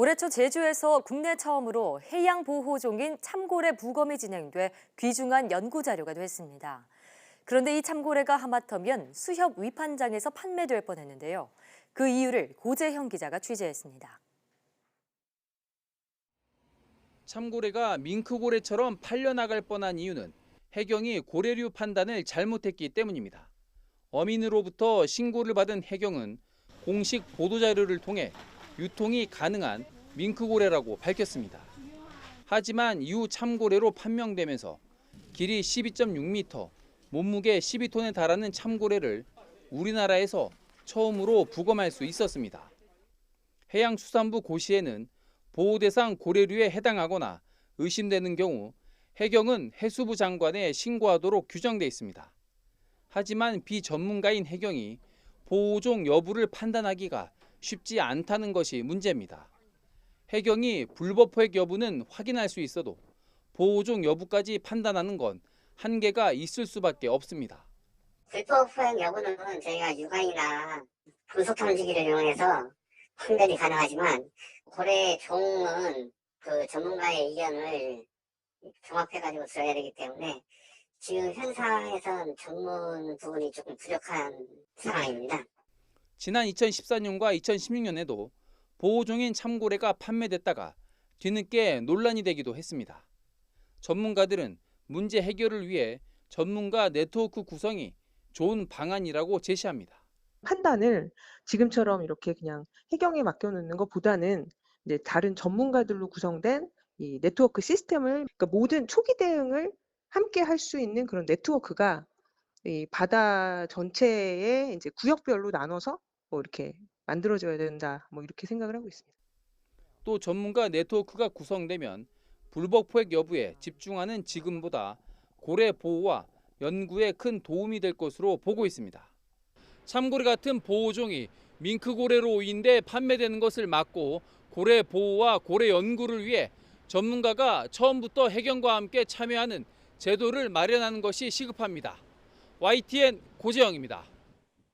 올해 초 제주에서 국내 처음으로 해양 보호종인 참고래 부검이 진행돼 귀중한 연구 자료가 됐습니다. 그런데 이 참고래가 하마터면 수협 위판장에서 판매될 뻔했는데요. 그 이유를 고재형 기자가 취재했습니다. 참고래가 밍크고래처럼 팔려나갈 뻔한 이유는 해경이 고래류 판단을 잘못했기 때문입니다. 어민으로부터 신고를 받은 해경은 공식 보도자료를 통해 유통이 가능한 밍크고래라고 밝혔습니다. 하지만 이후 참고래로 판명되면서 길이 12.6m, 몸무게 12톤에 달하는 참고래를 우리나라에서 처음으로 부검할 수 있었습니다. 해양수산부 고시에는 보호대상 고래류에 해당하거나 의심되는 경우 해경은 해수부 장관에 신고하도록 규정돼 있습니다. 하지만 비전문가인 해경이 보호종 여부를 판단하기가 쉽지 않다는 것이 문제입니다. 해경이 불법 포획 여부는 확인할 수 있어도 보호종 여부까지 판단하는 건 한계가 있을 수밖에 없습니다. 불법 포획 여부는 저희가 육안이나 분석 탐지기를 이용해서 판별이 가능하지만 고래 종은 그 전문가의 의견을 종합해가지고 들어야 되기 때문에 지금 현상에선 전문 부분이 조금 부족한 상황입니다. 지난 2014년과 2016년에도 보호종인 참고래가 판매됐다가 뒤늦게 논란이 되기도 했습니다. 전문가들은 문제 해결을 위해 전문가 네트워크 구성이 좋은 방안이라고 제시합니다. 판단을 지금처럼 이렇게 그냥 해경에 맡겨놓는 것보다는 이제 다른 전문가들로 구성된 이 네트워크 시스템을 그러니까 모든 초기 대응을 함께 할 수 있는 그런 네트워크가 이 바다 전체에 이제 구역별로 나눠서 뭐 이렇게 만들어져야 된다 뭐 이렇게 생각을 하고 있습니다. 또 전문가 네트워크가 구성되면 불법 포획 여부에 집중하는 지금보다 고래 보호와 연구에 큰 도움이 될 것으로 보고 있습니다. 참고래 같은 보호종이 밍크고래로 오인돼 판매되는 것을 막고 고래 보호와 고래 연구를 위해 전문가가 처음부터 해경과 함께 참여하는 제도를 마련하는 것이 시급합니다. YTN 고재영입니다.